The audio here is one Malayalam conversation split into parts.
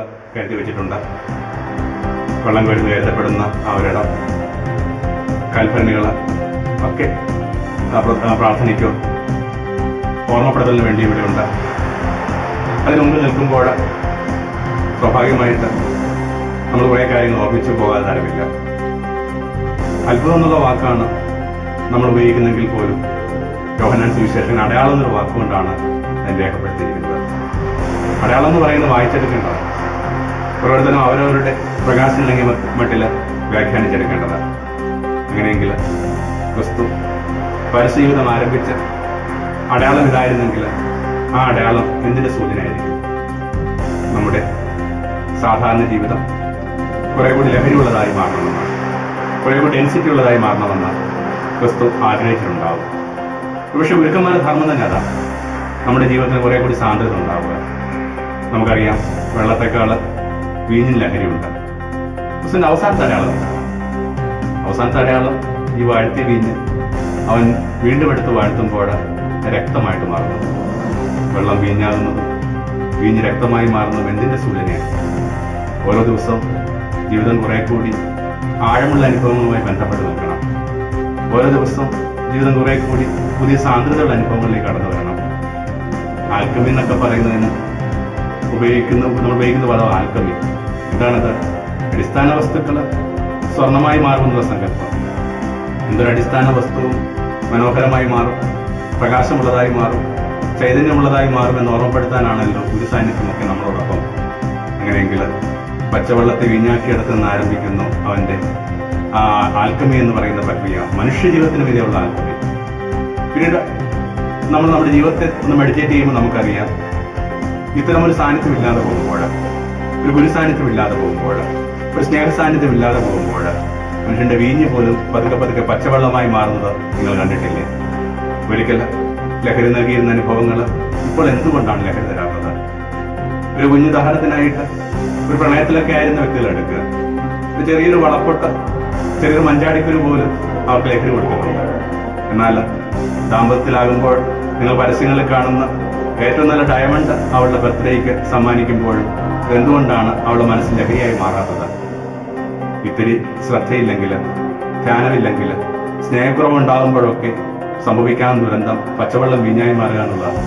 ഷിപ്പുകൾ കരുതി വെച്ചിട്ടുണ്ട്. വെള്ളം കൊരുന്ന് കരുതപ്പെടുന്ന അവരുടെ കൽപ്പനകൾ ഒക്കെ പ്രാർത്ഥനയ്ക്കും പ്ര- ആ പ്രാർത്ഥനയ്ക്കോ ഓർമ്മപ്പെടുത്തലിന് വേണ്ടി ഇവിടെയുണ്ട് അതിന് മുമ്പിൽ നിൽക്കുമ്പോൾ സ്വാഭാവികമായിട്ട് നമ്മൾ കുറേ കാര്യങ്ങൾ ഓർമ്മിച്ചു പോകാൻ തരമില്ല അത്ഭുതം എന്നുള്ള വാക്കാണ് നമ്മൾ ഉപയോഗിക്കുന്നെങ്കിൽ പോലും യോഹനാൻ സുവിശേഷൻ അടയാളം എന്നൊരു വാക്കുകൊണ്ടാണ് അതിന് രേഖപ്പെടുത്തിയിരിക്കുന്നത്. അടയാളം എന്ന് പറയുന്നത് വായിച്ചെടുക്കേണ്ടതാണ്. ഓരോരുത്തരും അവരവരുടെ പ്രകാശം അല്ലെങ്കിൽ മട്ടിൽ വ്യാഖ്യാനിച്ചെടുക്കേണ്ടതാണ്. അങ്ങനെയെങ്കിൽ ക്രിസ്തു പരസ്യജീവിതം ആരംഭിച്ച അടയാളം ഇതായിരുന്നെങ്കിൽ ആ അടയാളം എന്തിന്റെ സൂചനയായിരിക്കും? നമ്മുടെ സാധാരണ ജീവിതം കുറെ കൂടി ലഹരിയുള്ളതായി മാറണമെന്ന് കുറെ കൂടി ഡെൻസിറ്റി ഉള്ളതായി മാറണമെന്ന് ക്രിസ്തു ആഗ്രഹിച്ചിട്ടുണ്ടാവും പക്ഷെ ഒരുക്കന്മാരെ ധർമ്മം തന്നെ അതാ. നമ്മുടെ ജീവിതത്തിന് കുറെ കൂടി സാന്ദ്രത ഉണ്ടാവുക നമുക്കറിയാം വെള്ളത്തെക്കാൾ വീഞ്ഞിന് ലഹരിയുണ്ട് ക്രിസ്തുവിന്റെ അവസാനത്തെ അടയാളം? അവസാനത്തെ അടയാളം ഈ വാഴ്ത്തിയ വീഞ്ഞ് അവൻ വീണ്ടും എടുത്ത് വാഴ്ത്തുമ്പോൾ രക്തമായിട്ട് മാറുന്നു. വെള്ളം വീഞ്ഞാകുന്നതും വീഞ്ഞ് രക്തമായി മാറുന്നതും എന്തിന്റെ സൂചനയാണ്? ഓരോ ദിവസവും ജീവിതം കുറെ കൂടി ആഴമുള്ള അനുഭവങ്ങളുമായി ബന്ധപ്പെട്ട് നിൽക്കണം. ഓരോ ദിവസവും ജീവിതം കുറെ കൂടി പുതിയ സാന്ദ്രതയുള്ള അനുഭവങ്ങളിലേക്ക് കടന്നു വരണം. ആൽക്കമി എന്നൊക്കെ പറയുന്നതിന് ഉപയോഗിക്കുന്ന നമ്മൾ ഉപയോഗിക്കുന്ന പദം ആൽക്കമി. എന്താണത് അടിസ്ഥാന വസ്തുക്കൾ സ്വർണമായി മാറുമെന്നുള്ള സങ്കല്പം. എന്തൊരു അടിസ്ഥാന വസ്തുവും മനോഹരമായി മാറും പ്രകാശമുള്ളതായി മാറും ചൈതന്യമുള്ളതായി മാറും എന്ന് ഓർമ്മപ്പെടുത്താനാണല്ലോ ഗുരു സാന്നിധ്യമൊക്കെ നമ്മളോടൊപ്പം. അങ്ങനെയെങ്കിൽ പച്ചവെള്ളത്തെ വീഞ്ഞാക്കിയെടുത്ത് നിന്ന് ആരംഭിക്കുന്നു അവന്റെ ആ ആൽക്കമി എന്ന് പറയുന്ന പ്രക്രിയ. മനുഷ്യ ജീവിതത്തിന് വിധയുള്ള ആൽക്കമി. പിന്നീട് നമ്മൾ നമ്മുടെ ജീവിതത്തെ ഒന്ന് മെഡിറ്റേറ്റ് ചെയ്യുമ്പോൾ നമുക്കറിയാം ഇത്തരം ഒരു സാന്നിധ്യം ഇല്ലാതെ പോകുമ്പോൾ ഒരു ഗുരു സാന്നിധ്യം ഇല്ലാതെ പോകുമ്പോൾ ഒരു സ്നേഹ സാന്നിധ്യം ഇല്ലാതെ പോകുമ്പോൾ മനുഷ്യന്റെ വീഞ്ഞ് പോലും പതുക്കെ പതുക്കെ പച്ചവെള്ളമായി മാറുന്നത് നിങ്ങൾ കണ്ടിട്ടില്ലേ? ഒരിക്കൽ ലഹരി നൽകിയിരുന്ന അനുഭവങ്ങൾ ഇപ്പോൾ എന്തുകൊണ്ടാണ് ലഹരി തരാത്തത്? ഒരു കുഞ്ഞു ദഹനത്തിനായിട്ട് ഒരു പ്രണയത്തിലൊക്കെ ആയിരുന്ന വ്യക്തികൾ എടുക്കുക. ഒരു ചെറിയൊരു വളപ്പൊട്ട് ചെറിയൊരു മഞ്ചാടിക്കുരു പോലും അവർക്ക് ലഹരി കൊടുക്കുന്നുണ്ട്. എന്നാൽ ദാമ്പത്യത്തിലാകുമ്പോൾ നിങ്ങൾ പരസ്യങ്ങളിൽ കാണുന്ന ഏറ്റവും നല്ല ഡയമണ്ട് അവളുടെ ബർത്ത്ഡേക്ക് സമ്മാനിക്കുമ്പോഴും എന്തുകൊണ്ടാണ് അവളുടെ മനസ്സിൽ ലഹരിയായി മാറാത്തത്. ഇത്തിരി ശ്രദ്ധയില്ലെങ്കിൽ ധ്യാനമില്ലെങ്കിൽ സ്നേഹക്കുറവ് ഉണ്ടാകുമ്പോഴൊക്കെ സംഭവിക്കാൻ ദുരന്തം പച്ചവെള്ളം വീഞ്ഞായി മാറുക എന്നുള്ളതാണ്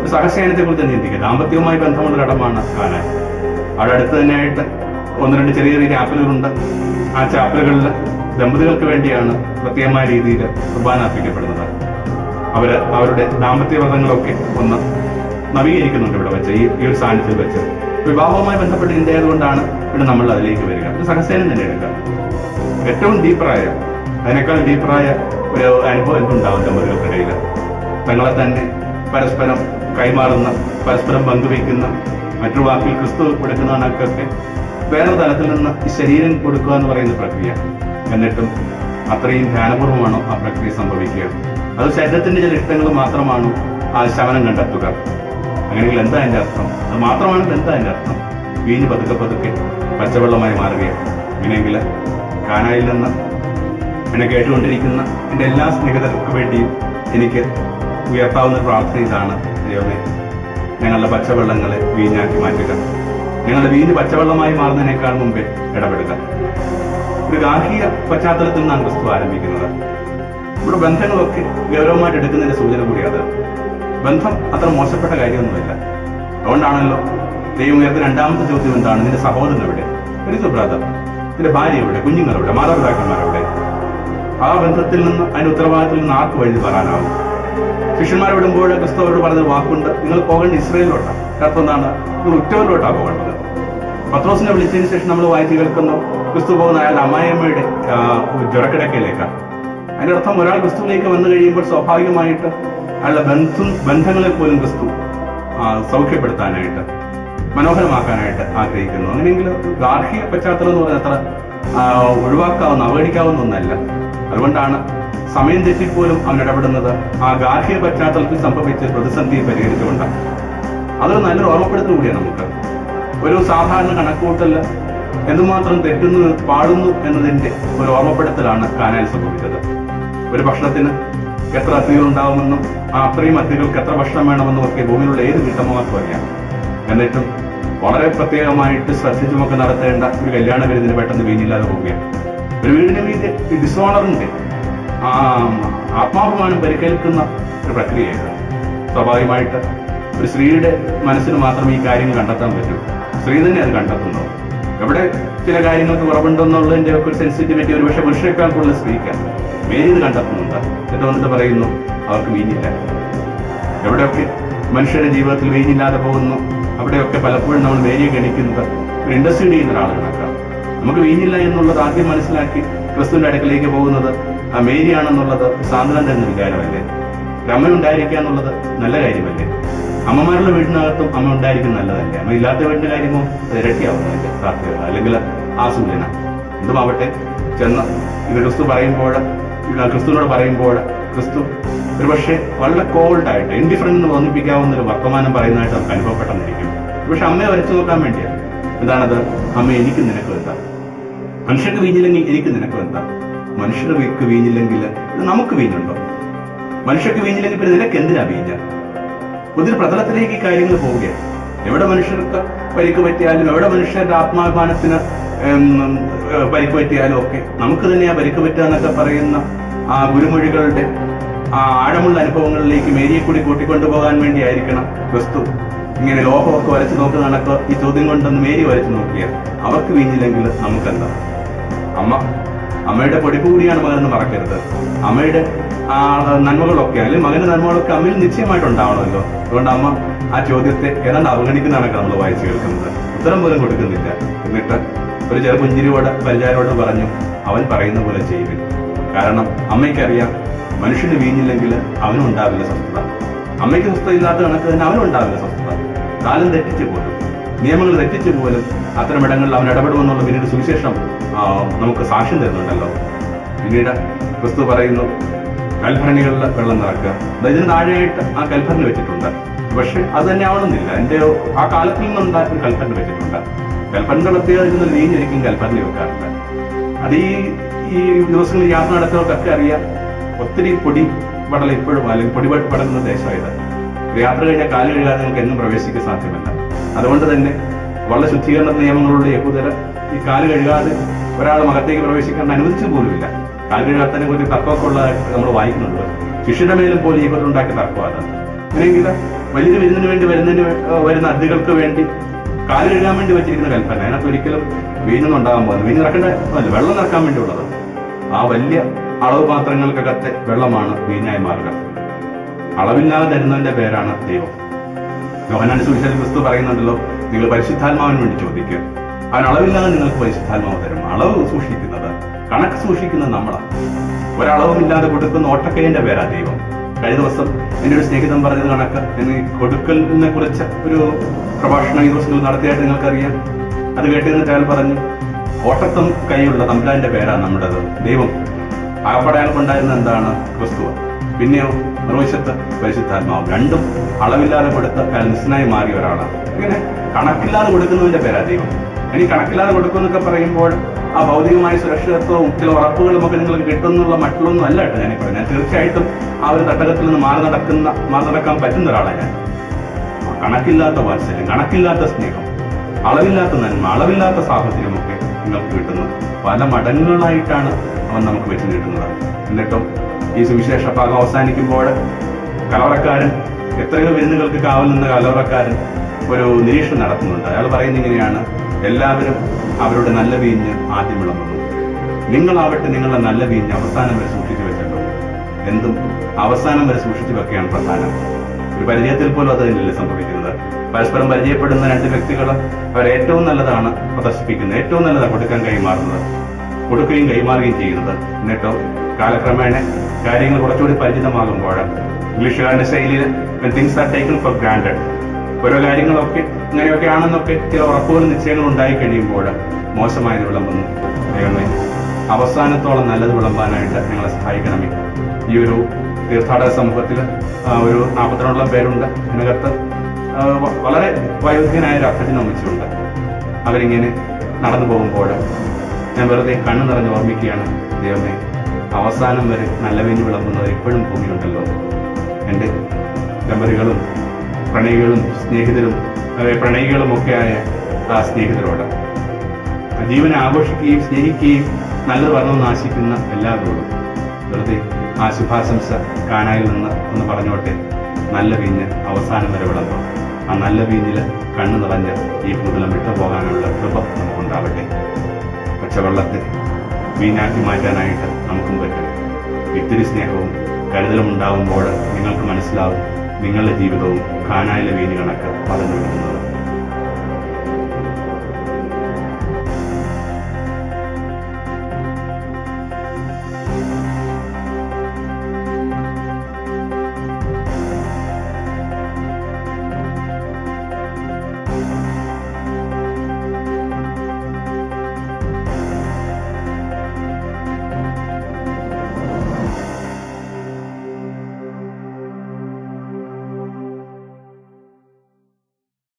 ഒരു സഹശയനത്തെ കുറിച്ച് ചിന്തിക്കുക ദാമ്പത്യവുമായി ബന്ധമുള്ള ഘടമാണ് കാനാൻ അവിടെ അടുത്ത് തന്നെയായിട്ട് ഒന്ന് രണ്ട് ചെറിയ ചെറിയ ചാപ്പലുകളുണ്ട്. ആ ചാപ്പലുകളിൽ ദമ്പതികൾക്ക് വേണ്ടിയാണ് പ്രത്യേകമായ രീതിയിൽ കുർബാന അർപ്പിക്കപ്പെടുന്നത്. അവർ അവരുടെ ദാമ്പത്യ വ്രതങ്ങളൊക്കെ ഒന്ന് നവീകരിക്കുന്നുണ്ട് ഇവിടെ വെച്ച് ഈ ഈ ഒരു സാന്നിധ്യത്തിൽ വെച്ച്. വിവാഹവുമായി ബന്ധപ്പെട്ട ചിന്തയായതുകൊണ്ടാണ് ഇവിടെ നമ്മൾ അതിലേക്ക് വരിക. ഒരു സഹസേനം തന്നെ എടുക്കാം. ഏറ്റവും ഡീപ്പറായ അതിനേക്കാൾ ഡീപ്പറായ ഒരു അനുഭവം എന്തുണ്ടാവും ദമ്പതികൾക്കിടയിൽ തങ്ങളെ തന്നെ പരസ്പരം കൈമാറുന്ന പരസ്പരം പങ്കുവയ്ക്കുന്ന മറ്റൊരു വാക്കിൽ ക്രിസ്തു കൊടുക്കുന്ന കണക്കൊക്കെ വേറെ തലത്തിൽ നിന്ന് ശരീരം കൊടുക്കുക എന്ന് പറയുന്ന പ്രക്രിയ. എന്നിട്ടും അത്രയും ധ്യാനപൂർവമാണോ ആ പ്രക്രിയ സംഭവിക്കുക? അത് ശരീരത്തിന്റെ ചില ഇഷ്ടങ്ങൾ മാത്രമാണോ ആ ശവനം കണ്ടെത്തുക? അങ്ങനെയെങ്കിൽ എന്താ എന്റെ അർത്ഥം? അത് മാത്രമാണെങ്കിൽ എന്താ എന്റെ അർത്ഥം? വീഞ്ഞ് പതുക്കെ പതുക്കെ പച്ചവെള്ളമായി മാറുകയാണ്. അങ്ങനെയെങ്കിൽ കാനായിൽ നിന്ന് എന്നെ കേട്ടുകൊണ്ടിരിക്കുന്ന എന്റെ എല്ലാ സ്നേഹിതർക്ക് വേണ്ടിയും എനിക്ക് ഉയർത്താവുന്ന പ്രാർത്ഥന ഇതാണ്. ദൈവമേ ഞങ്ങളുടെ പച്ചവെള്ളങ്ങളെ വീഞ്ഞാക്കി മാറ്റുക. ഞങ്ങളുടെ വീഞ്ഞ് പച്ചവെള്ളമായി മാറുന്നതിനേക്കാൾ മുമ്പേ ഇടപെടുക. ഒരു ഗാർഹിക പശ്ചാത്തലത്തിൽ നിന്നാണ് ക്രിസ്തു ആരംഭിക്കുന്നത്. നമ്മുടെ ബന്ധങ്ങളൊക്കെ ഗൗരവമായിട്ട് എടുക്കുന്നതിന്റെ സൂചന കൂടി അത്. ബന്ധം അത്ര മോശപ്പെട്ട കാര്യമൊന്നുമില്ല. അതുകൊണ്ടാണല്ലോ ദൈവം ഉയർത്ത രണ്ടാമത്തെ ചോദ്യം എന്താണ്? നിന്റെ സഹോദരൻ എവിടെ? ഒരു ബ്രദർ നിന്റെ ഭാര്യ എവിടെ? കുഞ്ഞുങ്ങളെവിടെ മാതാപിതാക്കന്മാരെവിടെ ആ ബന്ധത്തിൽ നിന്ന് അതിന്റെ ഉത്തരവാദിത്തത്തിൽ നിന്ന് ആർക്ക് വഴി പറയാനാവും ശിഷ്യന്മാരെ വിടുമ്പോൾ ക്രിസ്തവരോട് പറഞ്ഞ വാക്കുണ്ട്. നിങ്ങൾ പോകേണ്ട ഇസ്രയേലിലോട്ടാണ്. കാരണം എന്താണ്? നിങ്ങൾ ഉറ്റവരിലോട്ടാണ് പോകേണ്ടത്. പത്രോസിനെ വിളിച്ചതിന് ശേഷം നമ്മൾ വായിച്ചു കേൾക്കുന്നു ക്രിസ്തു പോകുന്ന അയാളുടെ അമ്മായിയമ്മയുടെ ജ്വരക്കിടക്കയിലേക്കാണ്. അതിന്റെ അർത്ഥം ഒരാൾ ക്രിസ്തുവിലേക്ക് വന്നു കഴിയുമ്പോൾ സ്വാഭാവികമായിട്ട് അയാളുടെ ബന്ധം ബന്ധങ്ങളെ പോലും ക്രിസ്തു സൗഖ്യപ്പെടുത്താനായിട്ട് മനോഹരമാക്കാനായിട്ട് ആഗ്രഹിക്കുന്നു. അങ്ങനെയെങ്കിൽ ഗാർഹിക പശ്ചാത്തലം എന്ന് പറയുന്നത് അത്ര ഒഴിവാക്കാവുന്ന അവഗണിക്കാവുന്ന ഒന്നല്ല. അതുകൊണ്ടാണ് സമയം തെറ്റിപ്പോലും അവൻ ഇടപെടുന്നത്. ആ ഗാർഹിക പശ്ചാത്തലത്തിൽ സംഭവിച്ച പ്രതിസന്ധിയെ പരിഹരിച്ചുകൊണ്ടാണ് അതൊരു നല്ലൊരു ഓർമ്മപ്പെടുത്തൽ കൂടിയാണ് നമുക്ക്. ഒരു സാധാരണ കണക്കുകൂട്ടൽ എന്തുമാത്രം തെറ്റുന്നു പാടുന്നു എന്നതിന്റെ ഒരു ഓർമ്മപ്പെടുത്തലാണ് കാനാൽ സംഭവിച്ചത്. ഒരു ഭക്ഷണത്തിന് എത്ര അതിഥികൾ ഉണ്ടാവുമെന്നും ആ അത്രയും അതിഥികൾക്ക് എത്ര ഭക്ഷണം വേണമെന്നും ഒക്കെ ഭൂമിയിലുള്ള ഏത് വീട്ടമ്മമാർക്കും അറിയാം എന്നിട്ടും വളരെ പ്രത്യേകമായിട്ട് ശ്രദ്ധിച്ചുമൊക്കെ നടത്തേണ്ട ഒരു കല്യാണ വിരുന്നിന് പെട്ടെന്ന് വീഞ്ഞില്ലാതെ പോവുകയാണ്. ഒരു വീടിന് വീതി ഡിസോണറിന്റെ ആത്മാഭിമാനം പരിക്കേൽക്കുന്ന ഒരു പ്രക്രിയയാണ് സ്വാഭാവികമായിട്ട് ഒരു സ്ത്രീയുടെ മനസ്സിന് മാത്രമേ ഈ കാര്യങ്ങൾ കണ്ടെത്താൻ പറ്റൂ. സ്ത്രീ തന്നെ അത് കണ്ടെത്തുന്നു. എവിടെ ചില കാര്യങ്ങൾക്ക് കുറവുണ്ടെന്നുള്ളതിന്റെ ഒക്കെ ഒരു സെൻസിറ്റിവിറ്റി ഒരു പക്ഷേ പുരുഷനേക്കാൾ കൂടുതൽ സ്ത്രീക്കാണ്. ഇത് കണ്ടെത്തുന്നുണ്ട്. എന്നിട്ട് വന്നിട്ട് പറയുന്നു അവർക്ക് വീഞ്ഞില്ല. എവിടെയൊക്കെ മനുഷ്യരുടെ ജീവിതത്തിൽ വീഞ്ഞില്ലാതെ പോകുന്നു. അവിടെയൊക്കെ പലപ്പോഴും നമ്മൾ വേരിയെ ഗണിക്കുന്നത് ഒരു ഇൻഡസ്ട്രി ചെയ്യുന്ന ഒരാൾ നമുക്ക് വീഞ്ഞില്ല എന്നുള്ളത് ആദ്യം മനസ്സിലാക്കി ക്രിസ്തുവിന്റെ അടുക്കലേക്ക് പോകുന്നത് ആ മേരിയാണെന്നുള്ളത് സാന്ത്വനം തരുന്ന വികാരമല്ലേ അമ്മ ഉണ്ടായിരിക്കുക എന്നുള്ളത് നല്ല കാര്യമല്ലേ? അമ്മമാരുടെ വീടിനകത്തും അമ്മ ഉണ്ടായിരിക്കും നല്ലതല്ലേ? അമ്മ ഇല്ലാത്ത വീടിന്റെ കാര്യമോ? ഇരട്ടിയാവുന്നതല്ലേ? അല്ലെങ്കിൽ ആ സൂചന എന്തുമാവട്ടെ? ചെന്ന് ഇത് ക്രിസ്തു പറയുമ്പോൾ ക്രിസ്തുവിനോട് പറയുമ്പോൾ ക്രിസ്തു ഒരുപക്ഷെ വളരെ കോൾഡായിട്ട് ഇൻഡിഫറന്റ് എന്ന് തോന്നിപ്പിക്കാവുന്ന ഒരു വർത്തമാനം പറയുന്നതായിട്ട് നമുക്ക് അനുഭവപ്പെട്ടെന്നിരിക്കും. പക്ഷെ അമ്മയെ വരച്ചു നോക്കാൻ വേണ്ടിയാണ്. എന്താണത് അമ്മ എനിക്ക് നിനക്ക് എന്താ? മനുഷ്യർക്ക് വീഞ്ഞില്ലെങ്കിൽ എനിക്ക് നിനക്ക് എന്താ? മനുഷ്യർക്ക് വീഞ്ഞില്ലെങ്കിൽ ഇത് നമുക്ക് വീഞ്ഞുണ്ടോ? മനുഷ്യർക്ക് വീഞ്ഞില്ലെങ്കിൽ പിന്നെ നിനക്ക് എന്തിനാ വീഞ്ഞ? പുതിയ പ്രതലത്തിലേക്ക് കാര്യങ്ങൾ പോവുകയാണ്. എവിടെ മനുഷ്യർക്ക് പരിക്ക് പറ്റിയാലും എവിടെ മനുഷ്യരുടെ ആത്മാഭിമാനത്തിന് പരിക്ക് പറ്റിയാലും ഒക്കെ നമുക്ക് തന്നെയാ പരിക്ക് പറ്റുക പറയുന്ന ആ ഗുരുമൊഴികളുടെ ആ ആഴമുള്ള അനുഭവങ്ങളിലേക്ക് മേരിയെ കൂടി കൂട്ടിക്കൊണ്ടുപോകാൻ വേണ്ടി ആയിരിക്കണം ക്രിസ്തു. ഇങ്ങനെ ലോഹമൊക്കെ വരച്ചു നോക്കുന്ന കണക്ക് ഈ ചോദ്യം കൊണ്ടൊന്ന് മേരി വരച്ചു നോക്കിയ അവർക്ക് വീഞ്ഞില്ലെങ്കിൽ നമുക്കെന്താ? അമ്മ അമ്മയുടെ പൊടിപ്പ് കൂടിയാണ് മകനെന്ന് മറക്കരുത്. അമ്മയുടെ ആ നന്മകളൊക്കെ അല്ലെങ്കിൽ മകന്റെ നന്മകളൊക്കെ അമ്മയിൽ നിശ്ചയമായിട്ട് ഉണ്ടാവണമല്ലോ അതുകൊണ്ട് അമ്മ ആ ചോദ്യത്തെ ഏതാണ്ട് അവഗണിക്കുന്നതാണ് നമ്മൾ വായിച്ചു കേൾക്കുന്നത്. ഉത്തരം പോലും കൊടുക്കുന്നില്ല. എന്നിട്ട് ഒരു ചെറു പുഞ്ചിരിയോട് പരിചാരോട് പറഞ്ഞു അവൻ പറയുന്ന പോലെ ചെയ്യുവിൻ. കാരണം അമ്മയ്ക്കറിയാം മനുഷ്യന് വീഞ്ഞില്ലെങ്കിൽ അവനും ഉണ്ടാവില്ല സ്വസ്ഥത. അമ്മയ്ക്ക് സ്വസ്ഥത ഇല്ലാത്ത കണക്ക് തന്നെ അവനും ഉണ്ടാവില്ല സ്വസ്ഥത. കാലം തെറ്റിച്ചു പോലും. നിയമങ്ങൾ തെറ്റിച്ചു പോലും അത്തരം ഇടങ്ങളിൽ അവൻ ഇടപെടുമെന്നുള്ള പിന്നീട് സുവിശേഷം നമുക്ക് സാക്ഷ്യം തരുന്നുണ്ടല്ലോ. പിന്നീട് ക്രിസ്തു പറയുന്നു കൽഭരണികളിൽ വെള്ളം നിറക്കുക. ഇതിന് താഴെയായിട്ട് ആ കൽഭരണി വെച്ചിട്ടുണ്ട്. പക്ഷെ അത് തന്നെ ആവണമെന്നില്ല. എന്റെ ആ കാലത്തിൽ നിന്നുണ്ടായ ഒരു കൽഭരണി വെച്ചിട്ടുണ്ട്. കൽഭരണി ഇതിന് നീഞ്ഞൊരിക്കും കൽഭരണി വെക്കാറുണ്ട്. അത് ഈ ഈ ദിവസങ്ങളിൽ യാത്ര നടത്തുന്നവർക്കൊക്കെ അറിയാം ഒത്തിരി പൊടി പടൽ ഇപ്പോഴും അല്ലെങ്കിൽ പൊടി പടലുന്ന ദേശമായത്. യാത്ര കഴിഞ്ഞാൽ കാൽ കഴുകാതെ നിങ്ങൾക്ക് എന്നും പ്രവേശിക്കാൻ സാധ്യമല്ല. അതുകൊണ്ട് തന്നെ വളരെ ശുദ്ധീകരണ നിയമങ്ങളുടെ യഹൂദര ഈ കാൽ കഴുകാതെ ഒരാൾ മകത്തേക്ക് പ്രവേശിക്കാൻ അനുവദിച്ചു പോലുമില്ല. കഴുകാത്തതിനെ കുറിച്ച് തർക്കമൊക്കെ ഉള്ളതായിട്ട് നമ്മൾ വായിക്കുന്നുണ്ട്. ശിഷ്യന്റെ മേലും പോലും യഹൂദർ ഉണ്ടാക്കിയ തർക്കമാണ് അങ്ങനെയെങ്കിൽ വലിയ വിരുന്നിന് വേണ്ടി വരുന്നതിന് വരുന്ന അതിഥികൾക്ക് വേണ്ടി കാലിഴുകാൻ വേണ്ടി വെച്ചിരിക്കുന്ന കൽപ്പന. അതിനകത്ത് ഒരിക്കലും വീഞ്ഞൊന്നും ഉണ്ടാകാൻ പോകുന്നത് വീഞ്ഞ് നിറക്കേണ്ട അല്ല വെള്ളം നിറക്കാൻ വേണ്ടിയുള്ളത്. ആ വലിയ അളവ് പാത്രങ്ങൾക്കകത്തെ വെള്ളമാണ് വീഞ്ഞായി മാറുക. അളവില്ലാതെ തരുന്നതിന്റെ പേരാണ് ദൈവം. യോഹനാണ് സുവിശേഷ ക്രിസ്തു പറയുന്നുണ്ടല്ലോ നിങ്ങൾ പരിശുദ്ധാത്മാവിന് വേണ്ടി ചോദിക്കുക. അവൻ അളവില്ലാതെ നിങ്ങൾക്ക് പരിശുദ്ധാത്മാവ് തരും. അളവ് സൂക്ഷിക്കുന്നത് കണക്ക് സൂക്ഷിക്കുന്നത് നമ്മളാണ്. ഒരളവുമില്ലാതെ കൊടുക്കുന്ന ഓട്ടക്കയന്റെ പേരാ ദൈവം. കഴിഞ്ഞ ദിവസം എന്റെ ഒരു സ്നേഹിതൻ പറഞ്ഞത് കണക്ക്. എന്ന് കൊടുക്കലിനെ കുറിച്ച് ഒരു പ്രഭാഷണം ഈ ദിവസങ്ങൾ നടത്തിയായിട്ട് നിങ്ങൾക്കറിയാം. അത് കേട്ടിരുന്നിട്ട് അയാൾ പറഞ്ഞു ഓട്ടത്തം കൈയുള്ള തമ്പുരാന്റെ പേരാണ് നമ്മുടേത്. ദൈവം അകപ്പെടെ അയാൾക്കുണ്ടായിരുന്ന എന്താണ്? ക്രിസ്തു പിന്നെയോ മറുവശത്ത് പരിശുദ്ധാത്മാവ്. രണ്ടും അളവില്ലാതെ കൊടുത്ത അയാൾ നിസ്സനായി മാറിയ ഒരാളാണ്. ഇങ്ങനെ കണക്കില്ലാതെ കൊടുക്കുന്നതിന്റെ പേരാ ദൈവം. ഇനി കണക്കില്ലാതെ കൊടുക്കുമെന്നൊക്കെ പറയുമ്പോൾ ആ ഭൗതികമായ സുരക്ഷിതത്വവും ചില ഉറപ്പുകളും ഒക്കെ നിങ്ങൾക്ക് കിട്ടുന്നുള്ള മറ്റുള്ളൊന്നും അല്ല കേട്ടോ ഞാൻ ഞാൻ തീർച്ചയായിട്ടും ആ ഒരു തട്ടകത്തിൽ നിന്ന് മാറി നടക്കുന്ന മാറി നടക്കാൻ പറ്റുന്ന ഒരാളാണ് ഞാൻ. കണക്കില്ലാത്ത വാത്സല്യം കണക്കില്ലാത്ത സ്നേഹം അളവില്ലാത്ത നന്മ അളവില്ലാത്ത സാഹചര്യമൊക്കെ നിങ്ങൾക്ക് കിട്ടുന്നത്. പല മടങ്ങുകളായിട്ടാണ് അവൻ നമുക്ക് വെച്ച് കിട്ടുന്നത് എന്നിട്ടും ഈ സുവിശേഷ ഭാഗം അവസാനിക്കുമ്പോൾ കലവറക്കാരൻ എത്രയോ വിരുന്നുകൾക്ക് കാവൽ നിന്ന കലവറക്കാരൻ ഒരു നിരീക്ഷണം നടത്തുന്നുണ്ട്. അയാൾ പറയുന്നത് ഇങ്ങനെയാണ്. എല്ലാവരും അവരുടെ നല്ല വീഞ്ഞ് ആദ്യം വിളമ്പുന്നു. നിങ്ങളാവട്ടെ നിങ്ങളുടെ നല്ല വീഞ്ഞ് അവസാനം വരെ സൂക്ഷിച്ചു വെച്ചല്ലോ. എന്തും അവസാനം വരെ സൂക്ഷിച്ചു വെക്കുകയാണ് പ്രധാനം. ഒരു പരിചയത്തിൽ പോലും അത് തന്നെയല്ലേ സംഭവിക്കുന്നത്. പരസ്പരം പരിചയപ്പെടുന്ന രണ്ട് വ്യക്തികൾ അവർ ഏറ്റവും നല്ലതാണ് പ്രദർശിപ്പിക്കുന്നത് ഏറ്റവും നല്ലതാണ് കൊടുക്കാൻ കൈമാറുന്നത്. കൊടുക്കുകയും കൈമാറുകയും ചെയ്യുന്നത്. എന്നിട്ടോ കാലക്രമേണ കാര്യങ്ങൾ കുറച്ചുകൂടി പരിചിതമാകുമ്പോൾ ഇംഗ്ലീഷുകാരന്റെ ശൈലിയിൽ things are taken for granted ഓരോ കാര്യങ്ങളൊക്കെ ഇങ്ങനെയൊക്കെ ആണെന്നൊക്കെ ചില ഉറപ്പുകളും നിശ്ചയങ്ങളും ഉണ്ടായി കഴിയുമ്പോൾ മോശമായത് വന്നു. ദൈവമേ അവസാനത്തോളം നല്ലത് വിളമ്പാനായിട്ട് ഞങ്ങളെ സഹായിക്കണമേ. ഈ ഒരു തീർത്ഥാടക സമൂഹത്തിൽ ഒരു നാൽപ്പത്തിരണ്ടോളം പേരുണ്ട്. അതിനകത്ത് വളരെ വയോധികനായ ഒരു അർത്ഥത്തിന് അമ്മച്ചുണ്ട് അവരിങ്ങനെ നടന്നു പോകുമ്പോൾ ഞാൻ വെറുതെ കണ്ണു നിറഞ്ഞ് ഓർമ്മിക്കുകയാണ് ദൈവമേ അവസാനം വരെ നല്ല വീഞ്ഞ് വിളമ്പുന്നത് ഇപ്പോഴും ഭൂമിയുണ്ടല്ലോ എന്റെ പ്രണയികളും സ്നേഹിതരും പ്രണയികളും ഒക്കെയായ ആ സ്നേഹിതരോട്. ജീവനെ ആഘോഷിക്കുകയും സ്നേഹിക്കുകയും നല്ലത് വർണം നാശിക്കുന്ന എല്ലാവരോടും വെറുതെ ആ ശുഭാശംസ കാനായിൽ നിന്ന് ഒന്ന് പറഞ്ഞോട്ടെ. നല്ല വീഞ്ഞ് അവസാനം വരെ വിളമ്പും. ആ നല്ല വീഞ്ഞിൽ കണ്ണു നിറഞ്ഞ് ഈ ഭൂതലം വിട്ടുപോകാനുള്ള കൃപ നമുക്കുണ്ടാവട്ടെ. പച്ചവെള്ളത്തെ വീഞ്ഞാക്കി മാറ്റാനായിട്ട് നമുക്കും പറ്റും. ഇത്തിരി സ്നേഹവും കരുതലും ഉണ്ടാകുമ്പോൾ നിങ്ങൾക്ക് മനസ്സിലാവും നിങ്ങളുടെ ജീവിതവും കാനായിലെ വീഞ്ഞ് കണക്ക് പറഞ്ഞു വിടുന്നത്